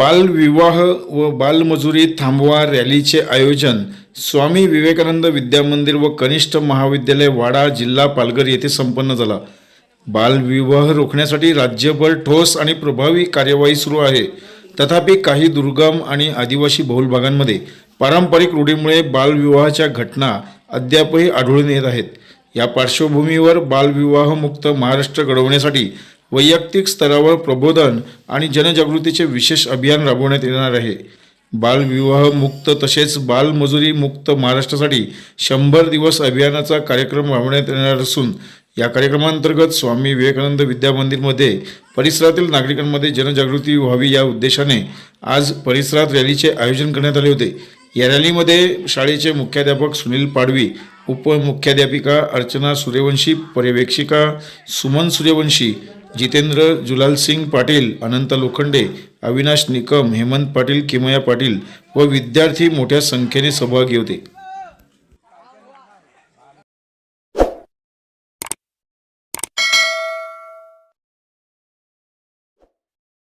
बालविवाह व बालमजुरी थांबवा रॅलीचे आयोजन स्वामी विवेकानंद विद्यामंदिर व कनिष्ठ महाविद्यालय वाडा जिल्हा पालघर येथे संपन्न झाला. बालविवाह रोखण्यासाठी राज्यभर ठोस आणि प्रभावी कार्यवाही सुरू आहे. तथापि काही दुर्गम आणि आदिवासी बहुल भागांमध्ये पारंपरिक रूढीमुळे बालविवाहाच्या घटना अद्यापही आढळून येत आहेत. या पार्श्वभूमीवर बालविवाहमुक्त महाराष्ट्र घडवण्यासाठी वैयक्तिक स्तरावर प्रबोधन आणि जनजागृतीचे विशेष अभियान राबवण्यात येणार आहे. बालविवाह मुक्त तसेच बालमजुरी मुक्त महाराष्ट्रासाठी शंभर दिवस अभियानाचा कार्यक्रम राबवण्यात येणार असून या कार्यक्रमांतर्गत स्वामी विवेकानंद विद्यामंदिरमध्ये परिसरातील नागरिकांमध्ये जनजागृती व्हावी या उद्देशाने आज परिसरात रॅलीचे आयोजन करण्यात आले होते. या रॅलीमध्ये शाळेचे मुख्याध्यापक सुनील पाडवी उपमुख्याध्यापिका अर्चना सूर्यवंशी पर्यवेक्षिका सुमन सूर्यवंशी जितेंद्र जुलालसिंग पाटील अनंत लोखंडे अविनाश निकम हेमंत पाटील किमया पाटील व विद्यार्थी मोठ्या संख्येने सहभागी होते.